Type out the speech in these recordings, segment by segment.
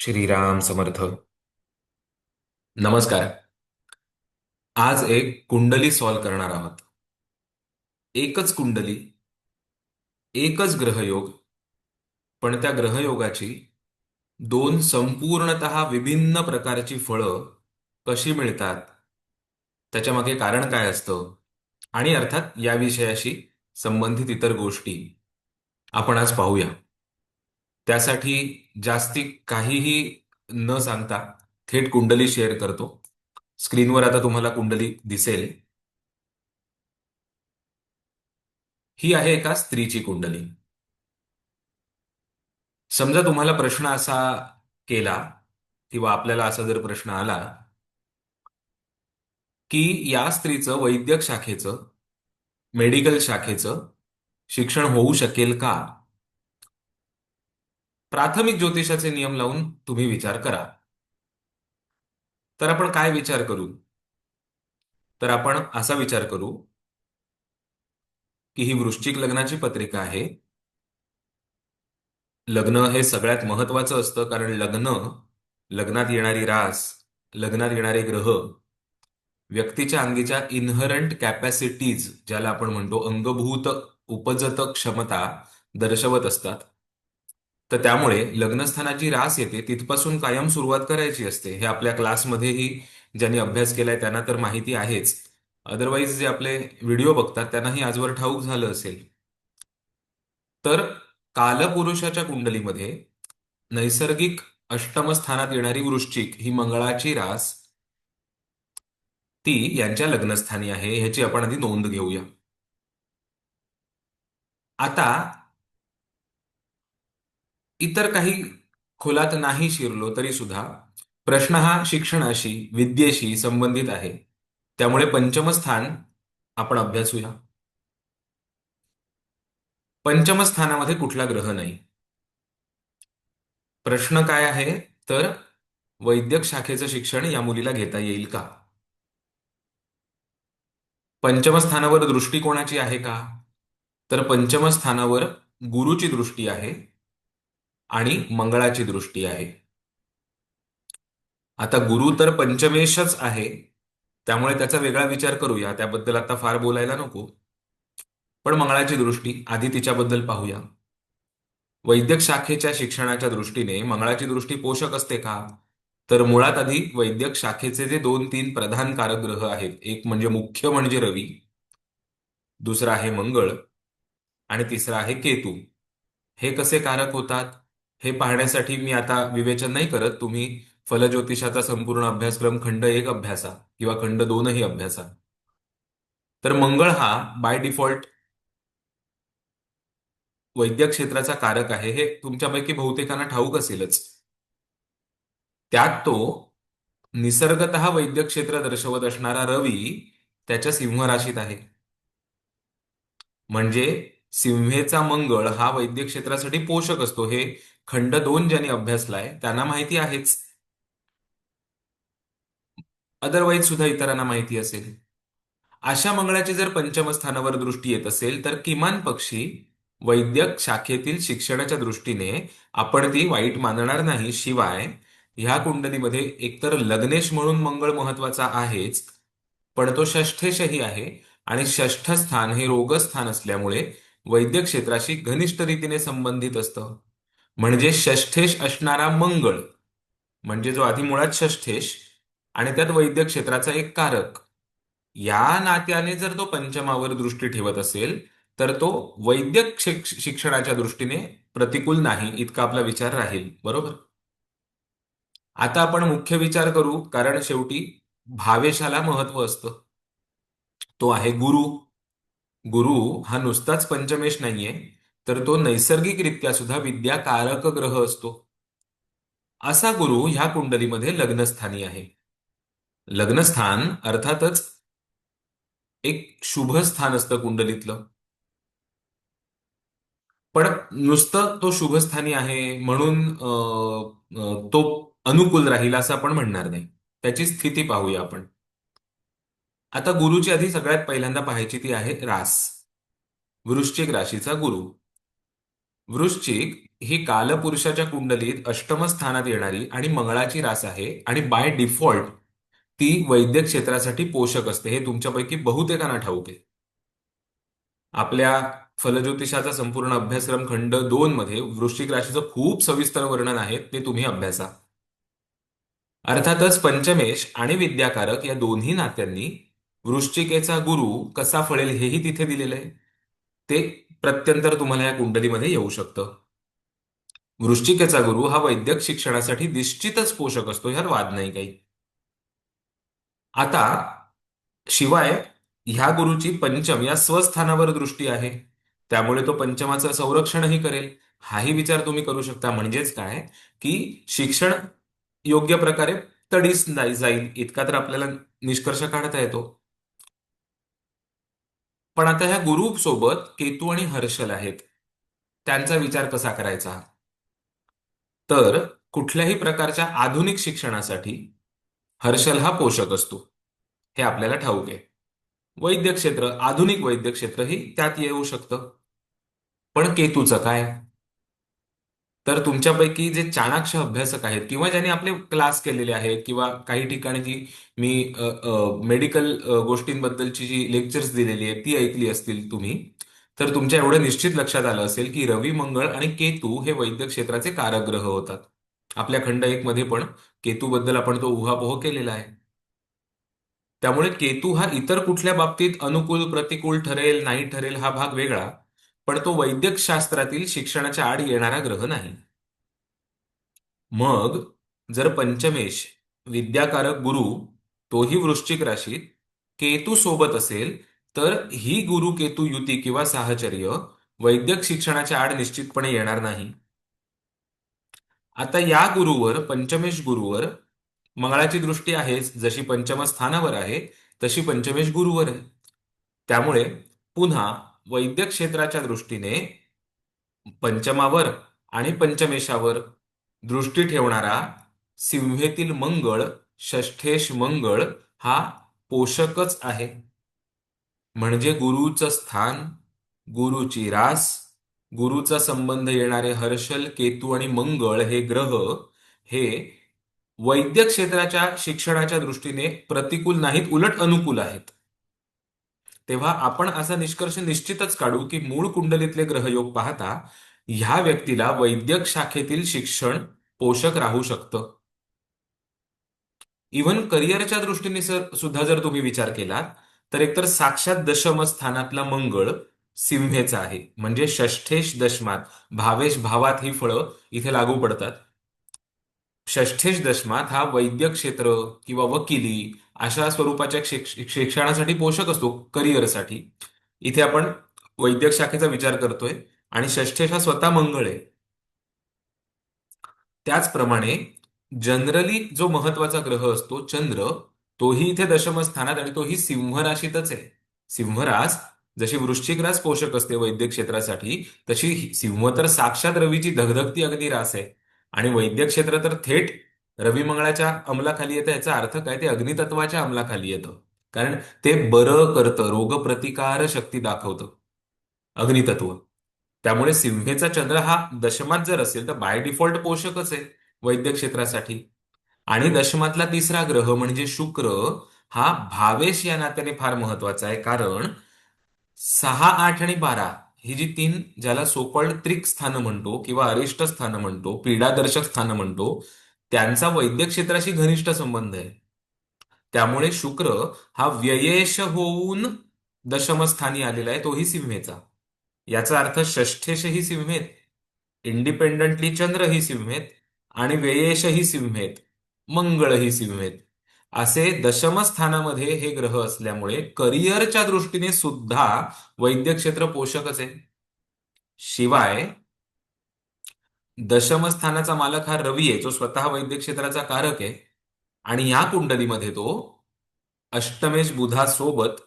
श्रीराम समर्थ. नमस्कार. आज एक कुंडली सॉल्व करणार आहोत. एकच कुंडली एकच ग्रहयोग पण त्या ग्रहयोगाची दोन संपूर्णतः विभिन्न प्रकारची फळं कशी मिळतात? त्याच्यामागे कारण काय असतं? आणि अर्थात या विषयाशी संबंधित इतर गोष्टी आपण आज पाहूया. त्यासाठी जास्ती काहीही न सांगता थेट कुंडली शेअर करतो. स्क्रीनवर आता तुम्हाला कुंडली दिसेल. ही आहे एका स्त्रीची कुंडली. समजा तुम्हाला प्रश्न असा केला किंवा आपल्याला असा जर प्रश्न आला की या स्त्रीचं वैद्यक शाखेचं मेडिकल शाखेचं शिक्षण होऊ शकेल का? प्राथमिक ज्योतिषाचे नियम लावून तुम्ही विचार करा. तर आपण काय विचार करू? तर आपण असा विचार करू की ही वृश्चिक लग्नाची पत्रिका आहे. लग्न हे सगळ्यात महत्वाचं असतं कारण लग्न लग्नात येणारी रास लग्नात येणारे ग्रह व्यक्तीच्या अंगीच्या इनहरंट कॅपॅसिटीज ज्याला आपण म्हणतो अंगभूत उपजत क्षमता दर्शवत असतात. तर त्यामुळे लग्नस्थानाची रास येते तिथपासून कायम सुरुवात करायची असते. हे आपल्या क्लासमध्येही ज्यांनी अभ्यास केलाय त्यांना तर माहिती आहेच. अदरवाईज जे आपले व्हिडिओ बघतात त्यांनाही आजवर ठाऊक झालं असेल. तर कालपुरुषाच्या कुंडलीमध्ये नैसर्गिक अष्टम स्थानात येणारी वृश्चिक ही मंगळाची रास ती यांच्या लग्नस्थानी आहे ह्याची आपण आधी नोंद घेऊया. आता इतर काही खोलात नाही शिरलो तरी सुद्धा प्रश्न हा शिक्षणाशी विद्येशी संबंधित आहे. त्यामुळे पंचमस्थान आपण अभ्यासूया. पंचमस्थानामध्ये कुठला ग्रह नाही? प्रश्न काय आहे? तर वैद्यक शाखेचं शिक्षण या मुलीला घेता येईल का? पंचमस्थानावर दृष्टी कोणाची आहे का? तर पंचमस्थानावर गुरुची दृष्टी आहे. आणि मंगळाची दृष्टी आहे. आता गुरु तर पंचमेशच आहे. त्यामुळे त्याचा वेगळा विचार करूया. त्याबद्दल आता फार बोलायला नको. पण मंगळाची दृष्टी आधी तिच्याबद्दल पाहूया. वैद्यक शाखेच्या शिक्षणाच्या दृष्टीने मंगळाची दृष्टी पोषक असते का? तर मुळात आधी वैद्यक शाखेचे जे दोन तीन प्रधान कारक ग्रह आहेत. एक म्हणजे मुख्य म्हणजे रवी. दुसरा आहे मंगळ. आणि तिसरा आहे केतू. हे कसे कारक होतात? हे पाहण्यासाठी मी आता विवेचन नाही करत. तुम्ही फलज्योतिषाचा संपूर्ण अभ्यासक्रम खंड एक अभ्यासा किंवा खंड दोनही अभ्यासा. तर मंगळ हा बाय डिफॉल्ट वैद्यक क्षेत्राचा कारक आहे. हे तुमच्यापैकी बहुतेकांना ठाऊक असेलच. त्यात तो निसर्गत वैद्यक क्षेत्र दर्शवत असणारा रवी त्याच्या सिंह राशीत आहे. म्हणजे सिंहेचा मंगळ हा वैद्यक क्षेत्रासाठी पोषक असतो. हे खंड दोन ज्यांनी अभ्यासलाय त्यांना माहिती आहेच. अदरवाईज सुद्धा इतरांना माहिती असेल. अशा मंगळाची जर पंचम स्थानावर दृष्टी येत असेल तर किमान पक्षी वैद्यक शाखेतील शिक्षणाच्या दृष्टीने आपण ती वाईट मानणार नाही. शिवाय ह्या कुंडलीमध्ये एकतर लग्नेश म्हणून मंगळ महत्त्वाचा आहेच पण तो षष्ठेशही आहे आणि षष्ठ स्थान हे रोगस्थान असल्यामुळे वैद्यक क्षेत्राशी घनिष्ठ रीतीने संबंधित असतं. म्हणजे षष्ठेश असणारा मंगळ. म्हणजे जो आधी मुळात षष्ठेश आणि त्यात वैद्य क्षेत्राचा एक कारक. या नात्याने जर तो पंचमावर दृष्टी ठेवत असेल तर तो वैद्यक शिक्षणाच्या दृष्टीने प्रतिकूल नाही इतका आपला विचार राहील. बरोबर? आता आपण मुख्य विचार करू कारण शेवटी भावेशाला महत्त्व असतं. तो आहे गुरु. गुरु हा नुसताच पंचमेश नाहीये. तर तो नैसर्गिकरित्या सुद्धा विद्या कारक ग्रह असतो. असा गुरु ह्या कुंडलीमध्ये लग्नस्थानी आहे. लग्नस्थान अर्थातच एक शुभ स्थान असतं कुंडलीतलं. पण नुसतं तो शुभस्थानी आहे म्हणून तो अनुकूल राहील असं आपण म्हणणार नाही. त्याची स्थिती पाहूया आपण. आता गुरुची आधी सगळ्यात पहिल्यांदा पाहायची ती आहे रास. वृश्चिक राशीचा गुरु. वृश्चिक ही कालपुरुषाच्या कुंडलीत अष्टम स्थानात येणारी आणि मंगळाची रास आहे आणि बाय डिफॉल्ट ती वैद्यक क्षेत्रासाठी पोषक असते. हे तुमच्यापैकी बहुतेकांना ठाऊक आहे. आपल्या फलज्योतिषाचा संपूर्ण अभ्यासक्रम खंड दोन मध्ये वृश्चिक राशीचं खूप सविस्तर वर्णन आहे ते तुम्ही अभ्यासा. अर्थातच पंचमेश आणि विद्याकारक या दोन्ही नात्यांनी वृश्चिकेचा गुरु कसा फळेल हेही तिथे दिलेलं आहे. ते प्रत्यंतर तुम्हाला या कुंडलीमध्ये येऊ शकतं. वृश्चिकेचा गुरु हा वैद्यक शिक्षणासाठी निश्चितच पोषक असतो ह्यात वाद नाही काही. आता शिवाय ह्या गुरुची पंचम या स्वस्थानावर दृष्टी आहे. त्यामुळे तो पंचमाचं संरक्षणही करेल. हाही विचार तुम्ही करू शकता. म्हणजेच काय? की शिक्षण योग्य प्रकारे तडीस नाही जाईल. इतका तर आपल्याला निष्कर्ष काढता येतो. पण आता ह्या गुरु सोबत केतू आणि हर्षल आहेत. त्यांचा विचार कसा करायचा? तर कुठल्याही प्रकारच्या आधुनिक शिक्षणासाठी हर्षल हा पोषक असतो. हे आपल्याला ठाऊक आहे. वैद्यक क्षेत्र आधुनिक वैद्यक क्षेत्र ही त्यात येऊ शकतं. पण केतूचं काय? तर तुमच्यापैकी जे चाणाक्ष अभ्यासक आहेत किंवा ज्यांनी आपले क्लास केलेले आहेत किंवा काही ठिकाणी जी मी मेडिकल गोष्टींबद्दलची जी लेक्चर्स दिलेली आहेत ती ऐकली असतील तुम्ही तर तुमच्या एवढं निश्चित लक्षात आलं असेल की रवी मंगळ आणि केतू हे वैद्यक क्षेत्राचे कारग्रह होतात. आपल्या खंड एक मध्ये पण केतूबद्दल आपण तो उहापोह केलेला आहे. त्यामुळे केतू हा इतर कुठल्या बाबतीत अनुकूल प्रतिकूल ठरेल नाही ठरेल हा भाग वेगळा. पण तो वैद्यकशास्त्रातील शिक्षणाच्या आड येणारा ग्रह नाही. मग जर पंचमेश विद्याकारक गुरु तोही वृश्चिक राशीत केतू सोबत असेल तर ही गुरु केतू युती किंवा साहचर्य वैद्यक शिक्षणाच्या आड निश्चितपणे येणार नाही. आता या गुरुवर पंचमेश गुरुवर मंगळाची दृष्टी आहे जशी पंचम स्थानावर आहे तशी पंचमेश गुरुवर आहे. त्यामुळे पुन्हा वैद्यक क्षेत्राच्या दृष्टीने पंचमावर आणि पंचमेशावर दृष्टी ठेवणारा सिंहेतील मंगळ षष्ठेश मंगळ हा पोषकच आहे. म्हणजे गुरुचं स्थान गुरुची रास गुरुचा संबंध येणारे हर्षल केतू आणि मंगळ हे ग्रह हे वैद्यक क्षेत्राच्या शिक्षणाच्या दृष्टीने प्रतिकूल नाहीत उलट अनुकूल आहेत. तेव्हा आपण असा निष्कर्ष निश्चितच काढू की मूळ कुंडलीतले ग्रहयोग पाहता ह्या व्यक्तीला वैद्यक शाखेतील शिक्षण पोषक राहू शकतं. इव्हन करिअरच्या दृष्टीने सुद्धा जर तुम्ही विचार केलात तर एकतर साक्षात दशम स्थानातला मंगळ सिंहेचा आहे. म्हणजे षष्ठेश दशमात भावेश भावात ही फळं इथे लागू पडतात. षष्ठेश दशमात हा वैद्यक क्षेत्र किंवा वकिली अशा स्वरूपाच्या शिक्षणासाठी पोषक असतो करिअरसाठी. इथे आपण वैद्यक शाखेचा विचार करतोय आणि षष्ठेशा स्वतः मंगळ आहे. त्याचप्रमाणे जनरली जो महत्त्वाचा ग्रह असतो चंद्र तोही इथे दशम स्थानात आणि तोही सिंहराशीतच आहे. सिंहरास जशी वृश्चिक रास पोषक असते वैद्यक क्षेत्रासाठी तशी सिंह तर साक्षात रवीची धगधगती अगदी रास आहे. आणि वैद्यक क्षेत्र तर थेट रवी मंगळाच्या अंमलाखाली येतं याचा अर्थ काय? ते अग्नितत्वाच्या अंमलाखाली येतं. कारण ते बरं करतं रोगप्रतिकार शक्ती दाखवतं. अग्नितत्व. त्यामुळे सिंहेचा चंद्र हा दशमात जर असेल तर बाय डिफॉल्ट पोषकच आहे वैद्यक क्षेत्रासाठी. आणि दशमातला तिसरा ग्रह म्हणजे शुक्र हा भावेश या नात्याने फार महत्त्वाचा आहे. कारण सहा आठ आणि बारा ही जी तीन ज्याला सोकॉल्ड त्रिक स्थान म्हणतो किंवा अरिष्ट स्थान म्हणतो पीडादर्शक स्थान म्हणतो त्यांचा वैद्यक क्षेत्राशी घनिष्ठ संबंध आहे. त्यामुळे शुक्र हा व्ययेश होऊन दशमस्थानी आलेला आहे तोही सिंहेचा. याचा अर्थ षष्ठेश ही सिंहेत इंडिपेंडंटली चंद्र ही सिंहेत आणि व्ययेश ही सिंहेत मंगळ ही सिंहेत. असे दशमस्थानामध्ये हे ग्रह असल्यामुळे करिअरच्या दृष्टीने सुद्धा वैद्यक क्षेत्र पोषकच आहे. शिवाय दशमस्थानाचा मालक हा रवी आहे जो स्वतः वैद्यक क्षेत्राचा कारक आहे. आणि या कुंडलीमध्ये तो अष्टमेश बुधासोबत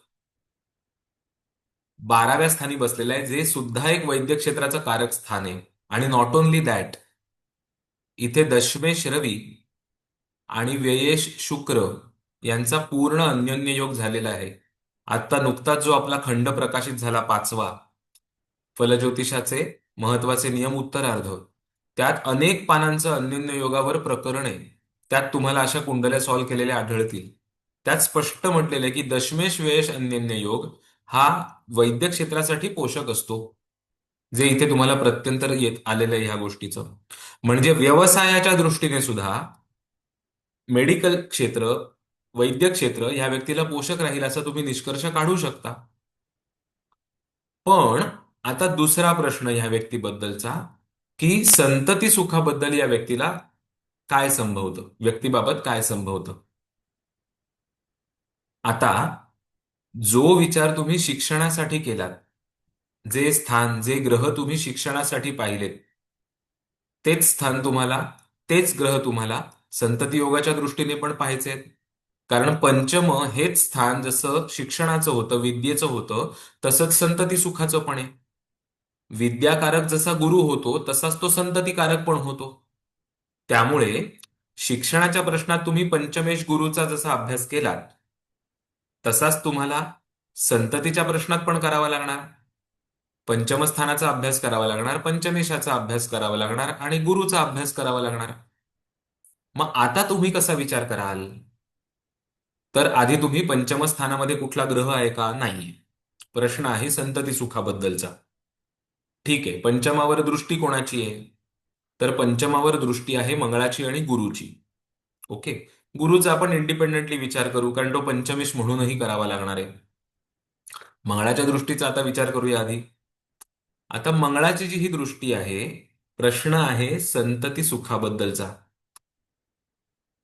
बाराव्या स्थानी बसलेला आहे जे सुद्धा एक वैद्यक क्षेत्राचं कारक स्थान आहे. आणि नॉट ओनली दॅट इथे दशमेश रवी आणि व्ययेश शुक्र यांचा पूर्ण अन्योन्य योग झालेला आहे. आता नुकताच जो आपला खंड प्रकाशित झाला पाचवा फलज्योतिषाचे महत्त्वाचे नियम उत्तरार्ध. त्यात अनेक पानांचं अन्योन्य योगावर प्रकरण आहे. त्यात तुम्हाला अशा कुंडल्या सॉल्व्ह केलेल्या आढळतील. त्यात स्पष्ट म्हटलेलं आहे की दशमेश वेश अन्योन्य योग हा वैद्य क्षेत्रासाठी पोषक असतो. जे इथे तुम्हाला प्रत्यंतर येत आलेलं आहे ह्या गोष्टीचं. म्हणजे व्यवसायाच्या दृष्टीने सुद्धा मेडिकल क्षेत्र वैद्य क्षेत्र ह्या व्यक्तीला पोषक राहील असा तुम्ही निष्कर्ष काढू शकता. पण आता दुसरा प्रश्न ह्या व्यक्तीबद्दलचा की संतती सुखाबद्दल या व्यक्तीला काय संभवतं? व्यक्तीबाबत काय संभवतं? आता जो विचार तुम्ही शिक्षणासाठी केलात जे स्थान जे ग्रह तुम्ही शिक्षणासाठी पाहिलेत तेच स्थान तुम्हाला तेच ग्रह तुम्हाला संतती योगाच्या दृष्टीने पण पाहायचे आहेत कारण पंचम हेच स्थान जसं शिक्षणाचं होतं विद्येचं होतं तसंच संतती सुखाचं पण आहे. विद्याकारक जसा गुरु होतो तसाच तो संततीकारक पण होतो. त्यामुळे शिक्षणाच्या प्रश्नात तुम्ही पंचमेश गुरुचा जसा अभ्यास केलात तसाच तुम्हाला संततीच्या प्रश्नात पण करावा लागणार. पंचमस्थानाचा अभ्यास करावा लागणार पंचमेशाचा अभ्यास करावा लागणार आणि गुरुचा अभ्यास करावा लागणार. मग आता तुम्ही कसा विचार कराल? तर आधी तुम्ही पंचमस्थानामध्ये कुठला ग्रह आहे का? नाही प्रश्न आहे संतती सुखाबद्दलचा. ठीक आहे. पंचमावर दृष्टी कोणाची आहे? तर पंचमावर दृष्टी आहे मंगळाची आणि गुरुची. ओके. गुरुचा आपण इंडिपेंडेंटली विचार करू कारण तो पंचमेश म्हणूनही करावा लागणार आहे. मंगळाच्या दृष्टीचा आता विचार करूया आधी. आता मंगळाची जी ही दृष्टी आहे प्रश्न आहे संतती सुखाबद्दलचा.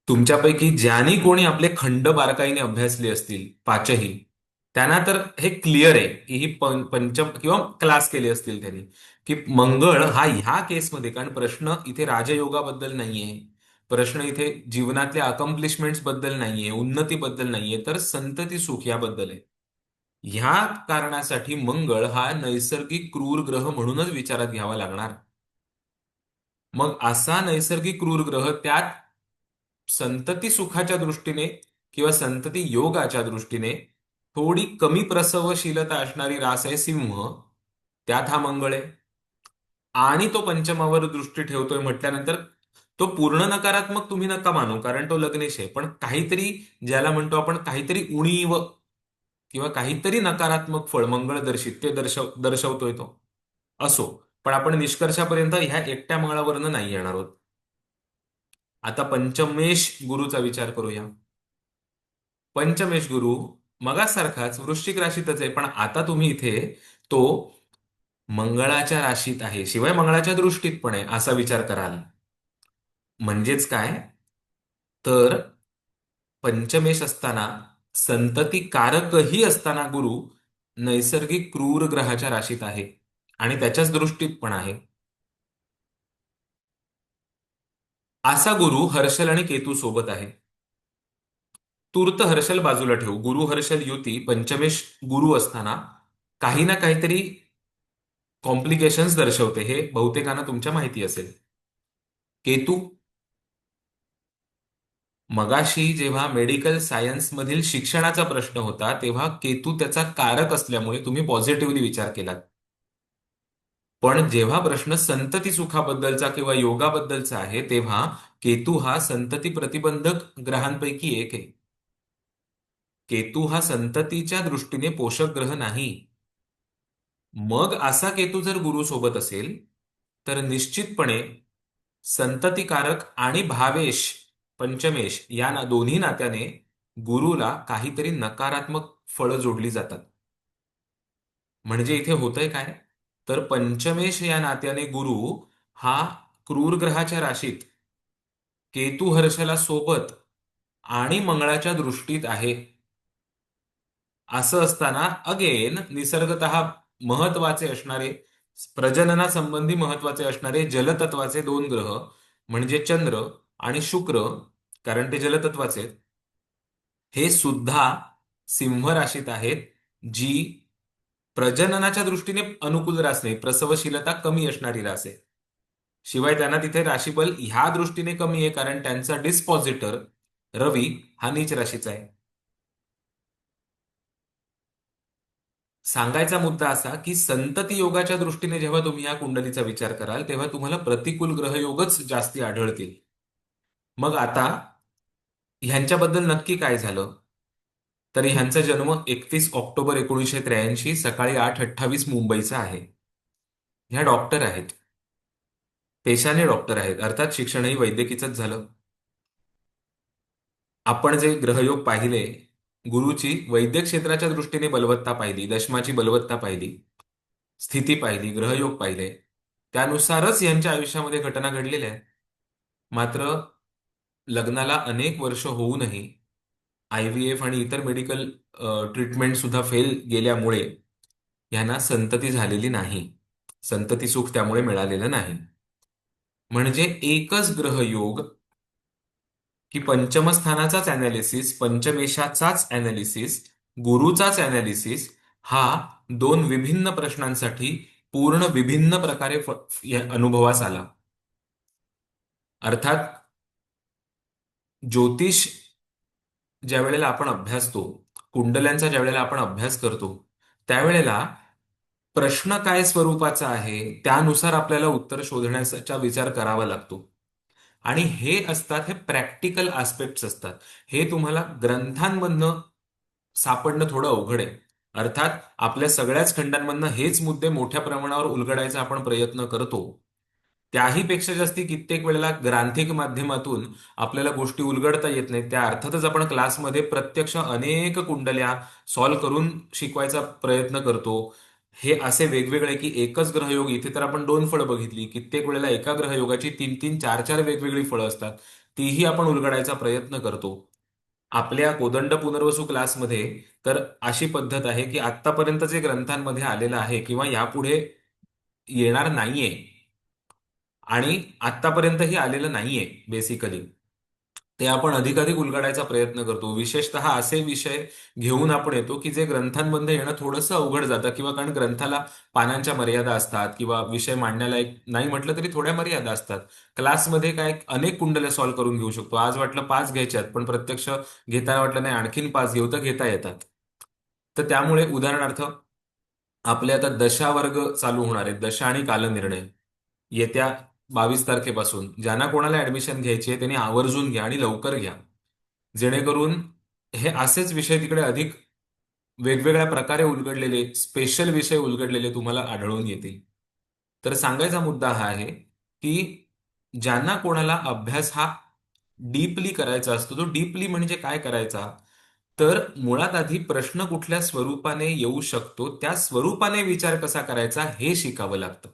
तुमच्यापैकी ज्यांनी कोणी आपले खंड बारकाईने अभ्यासले असतील पाचही त्यांना तर हे क्लिअर आहे की ही पंचम किंवा क्लास केले असतील त्यांनी. की मंगळ हा ह्या केसमध्ये कारण प्रश्न इथे राजयोगाबद्दल नाहीये. प्रश्न इथे जीवनातल्या अकम्प्लिशमेंटबद्दल नाहीये उन्नतीबद्दल नाहीये तर संतती सुख याबद्दल आहे. ह्या कारणासाठी मंगळ हा नैसर्गिक क्रूर ग्रह म्हणूनच विचारात घ्यावा लागणार. मग असा नैसर्गिक क्रूर ग्रह त्यात संतती सुखाच्या दृष्टीने किंवा संतती योगाच्या दृष्टीने थोडी कमी प्रसवशीलता असणारी रास आहे सिंह. त्यात हा मंगळ आहे. आणि तो पंचमावर दृष्टी ठेवतोय म्हटल्यानंतर तो पूर्ण नकारात्मक तुम्ही नका मानू कारण तो लग्नेश आहे. पण काहीतरी ज्याला म्हणतो आपण काहीतरी उणीव किंवा काहीतरी नकारात्मक फळ मंगळ दर्शित ते दर्शव दर्शवतोय तो. असो. पण आपण निष्कर्षापर्यंत ह्या एकट्या मंगळावरनं नाही येणार आहोत. आता पंचमेश गुरुचा विचार करूया. पंचमेश गुरु मगासारखाच वृश्चिक राशीतच आहे पण आता तुम्ही इथे तो मंगळाच्या राशीत आहे शिवाय मंगळाच्या दृष्टीत पण आहे असा विचार कराल. म्हणजेच काय? तर पंचमेश असताना संतती कारकही असताना गुरु नैसर्गिक क्रूर ग्रहाच्या राशीत आहे आणि त्याच्याच दृष्टीत पण आहे. असा गुरु हर्षल आणि केतू सोबत आहे. तूर्त हर्षल बाजूला ठेवू. गुरु हर्षल युती पंचमेश गुरु असताना काही ना काहीतरी कॉम्प्लिकेशन्स दर्शवते. हे बहुतेकांना तुमच्या माहिती असेल. केतू मगाशी जेव्हा मेडिकल सायन्स मधील शिक्षणाचा प्रश्न होता तेव्हा केतू त्याचा कारक असल्यामुळे तुम्ही पॉझिटिव्हली विचार केलात. पण जेव्हा प्रश्न संतती सुखाबद्दलचा किंवा योगाबद्दलचा आहे तेव्हा केतू हा संतती प्रतिबंधक ग्रहांपैकी एक आहे. केतू हा संततीच्या दृष्टीने पोषक ग्रह नाही. मग असा केतू जर गुरु सोबत असेल तर निश्चितपणे संततिकारक आणि भावेश पंचमेश या ना दोन्ही नात्याने गुरुला काहीतरी नकारात्मक फळं जोडली जातात. म्हणजे इथे होतंय काय? तर पंचमेश या नात्याने गुरु हा क्रूर ग्रहाच्या राशीत केतू हर्षला सोबत आणि मंगळाच्या दृष्टीत आहे. असं असताना अगेन निसर्गत महत्त्वाचे असणारे प्रजननासंबंधी महत्त्वाचे असणारे जलतत्वाचे दोन ग्रह म्हणजे चंद्र आणि शुक्र कारण ते जलतत्वाचे आहेत. हे सुद्धा सिंह राशीत आहेत जी प्रजननाच्या दृष्टीने अनुकूल रास नाही प्रसवशीलता कमी असणारी रास आहे. शिवाय त्यांना तिथे राशीबल ह्या दृष्टीने कमी आहे कारण त्यांचा डिस्पॉझिटर रवी हा नीच राशीचा आहे. सांगायचा मुद्दा असा की संतती योगाच्या दृष्टीने जेव्हा तुम्ही या कुंडलीचा विचार कराल तेव्हा तुम्हाला प्रतिकूल ग्रहयोगच जास्ती आढळतील. मग आता ह्यांच्याबद्दल नक्की काय झालं? तर ह्यांचा जन्म एकतीस ऑक्टोबर एकोणीसशे त्र्याऐंशी सकाळी आठ अठ्ठावीस मुंबईचा आहे. ह्या डॉक्टर आहेत. पेशाने डॉक्टर आहेत. अर्थात शिक्षणही वैद्यकीचंच झालं. आपण जे ग्रहयोग पाहिले गुरुची वैद्यक क्षेत्राच्या दृष्टीने बलवत्ता पाहिली दशमाची बलवत्ता पाहिली स्थिती पाहिली ग्रहयोग पाहिले त्यानुसारच यांच्या आयुष्यामध्ये घटना घडलेल्या आहेत. मात्र लग्नाला अनेक वर्ष होऊनही आय व्ही एफ आणि इतर मेडिकल ट्रीटमेंट सुद्धा फेल गेल्यामुळे यांना संतती झालेली नाही. संतती सुख त्यामुळे मिळालेलं नाही. म्हणजे एकच ग्रहयोग की पंचमस्थानाचाच अनालिसिस पंचमेशाचाच अनालिसिस गुरुचाच अनालिसिस हा दोन विभिन्न प्रश्नांसाठी पूर्ण विभिन्न प्रकारे अनुभवास आला. अर्थात ज्योतिष ज्या वेळेला आपण अभ्यासतो कुंडल्यांचा ज्या वेळेला आपण अभ्यास करतो त्यावेळेला प्रश्न काय स्वरूपाचा आहे त्यानुसार आपल्याला उत्तर शोधण्याचा विचार करावा लागतो. आणि हे असतात हे प्रॅक्टिकल आस्पेक्ट्स असतात. हे तुम्हाला ग्रंथांमधनं सापडणं थोडं अवघड आहे. अर्थात आपल्या सगळ्याच खंडांमधनं हेच मुद्दे मोठ्या प्रमाणावर उलगडायचा आपण प्रयत्न करतो. त्याही पेक्षा जास्ती कित्येक वेळेला ग्रांथिक माध्यमातून आपल्याला गोष्टी उलगडता येत नाहीत. त्या अर्थातच आपण क्लासमध्ये प्रत्यक्ष अनेक कुंडल्या सॉल्व्ह करून शिकवायचा प्रयत्न करतो. हे असे वेगवेगळे की एकच ग्रहयोग इथे तर आपण दोन फळं बघितली. कित्येक वेळेला एका ग्रहयोगाची तीन तीन चार चार वेगवेगळी फळं असतात. तीही आपण उलगडायचा प्रयत्न करतो. आपल्या कोदंड पुनर्वसू क्लासमध्ये तर अशी पद्धत आहे की आतापर्यंत जे ग्रंथांमध्ये आलेलं आहे किंवा यापुढे येणार नाहीये. आणि आतापर्यंतही आलेलं नाहीये बेसिकली ते आपण अधिकाधिक उलगडायचा प्रयत्न करतो. विशेषतः असे विषय घेऊन आपण येतो की जे ग्रंथांमध्ये येणं थोडंसं अवघड जातं किंवा कारण ग्रंथाला पानांच्या मर्यादा असतात किंवा विषय मांडण्याला एक नाही म्हटलं तरी थोड्या मर्यादा असतात. क्लासमध्ये काय अनेक कुंडल्या सॉल्व्ह करून घेऊ शकतो. आज वाटलं पाच घ्यायच्यात पण प्रत्यक्ष घेताना वाटलं नाही आणखीन पाच घेऊ तर घेता येतात. तर त्यामुळे उदाहरणार्थ आपले आता दशा वर्ग चालू होणार आहेत. दशा आणि कालनिर्णय. येत्या बावीस तारखेपासून. ज्यांना कोणाला ऍडमिशन घ्यायची आहे त्यांनी आवर्जून घ्या आणि लवकर घ्या. जेणेकरून हे असेच विषय तिकडे अधिक वेगवेगळ्या प्रकारे उलगडलेले स्पेशल विषय उलगडलेले तुम्हाला आढळून येतील. तर सांगायचा मुद्दा हा आहे की ज्यांना कोणाला अभ्यास हा डीपली करायचा असतो तो डीपली म्हणजे काय करायचा? तर मुळात आधी प्रश्न कुठल्या स्वरूपाने येऊ शकतो त्या स्वरूपाने विचार कसा करायचा हे शिकावं लागतं.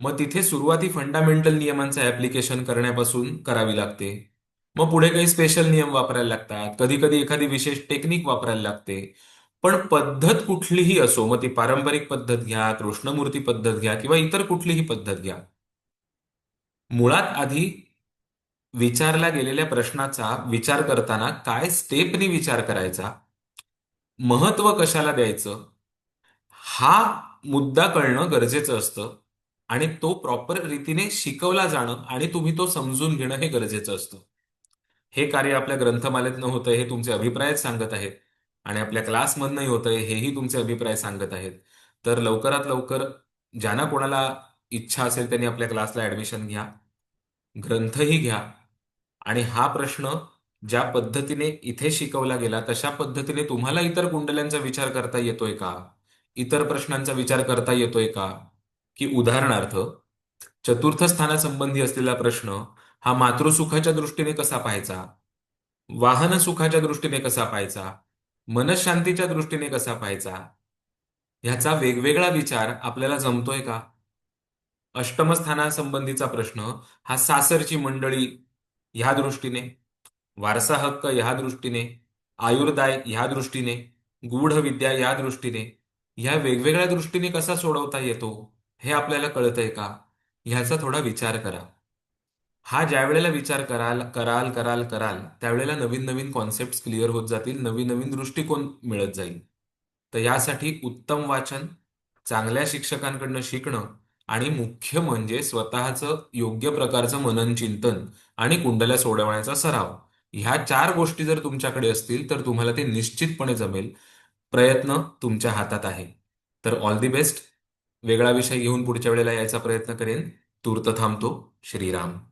मग तिथे सुरुवाती फंडामेंटल नियमांचं ऍप्लिकेशन करण्यापासून करावी लागते. मग पुढे काही स्पेशल नियम वापरायला लागतात. कधी कधी एखादी विशेष टेक्निक वापरायला लागते. पण पद्धत कुठलीही असो मग ती पारंपरिक पद्धत घ्या कृष्णमूर्ती पद्धत घ्या किंवा इतर कुठलीही पद्धत घ्या. मुळात आधी विचारल्या गेलेल्या प्रश्नाचा विचार करताना काय स्टेपनी विचार करायचा? महत्त्व कशाला द्यायचं? हा मुद्दा कळणं गरजेचं असतं. आणि तो प्रॉपर रीतीने शिकवला जाणं आणि तुम्ही तो समजून घेणं हे गरजेचं असतं. हे कार्य आपल्या ग्रंथमालेतनं होतंय हे तुमचे अभिप्रायच सांगत आहेत. आणि आपल्या क्लासमधनंही होतंय हेही तुमचे अभिप्राय सांगत आहेत. तर लवकरात लवकर ज्यांना कोणाला इच्छा असेल त्यांनी आपल्या क्लासला ऍडमिशन घ्या ग्रंथही घ्या. आणि हा प्रश्न ज्या पद्धतीने इथे शिकवला गेला तशा पद्धतीने तुम्हाला इतर कुंडल्यांचा विचार करता येतोय का? इतर प्रश्नांचा विचार करता येतोय का? की उदाहरणार्थ चतुर्थ स्थानासंबंधी असलेला प्रश्न हा मातृसुखाच्या दृष्टीने कसा पाहायचा? वाहन सुखाच्या दृष्टीने कसा पाहायचा? मनशांतीच्या दृष्टीने कसा पाहायचा? ह्याचा वेगवेगळा विचार आपल्याला जमतोय का? अष्टम स्थानासंबंधीचा प्रश्न हा सासरची मंडळी ह्या दृष्टीने वारसा हक्क ह्या दृष्टीने आयुर्दाय ह्या दृष्टीने गूढ विद्या या दृष्टीने ह्या वेगवेगळ्या दृष्टीने कसा सोडवता येतो? हे आपल्याला कळतंय का? ह्याचा थोडा विचार करा. हा ज्या वेळेला विचार कराल कराल कराल कराल त्यावेळेला नवीन नवीन कॉन्सेप्ट क्लिअर होत जातील नवीन नवीन दृष्टिकोन मिळत जाईल. तर यासाठी उत्तम वाचन चांगल्या शिक्षकांकडनं शिकणं आणि मुख्य म्हणजे स्वतःचं योग्य प्रकारचं मनन चिंतन आणि कुंडल्या सोडवण्याचा सराव. ह्या चार गोष्टी जर तुमच्याकडे असतील तर तुम्हाला ते निश्चितपणे जमेल. प्रयत्न तुमच्या हातात आहे. तर ऑल दी बेस्ट वेगळा विषय घेऊन पुढच्या वेळेला यायचा प्रयत्न करेन. तूर्त थांबतो. श्रीराम.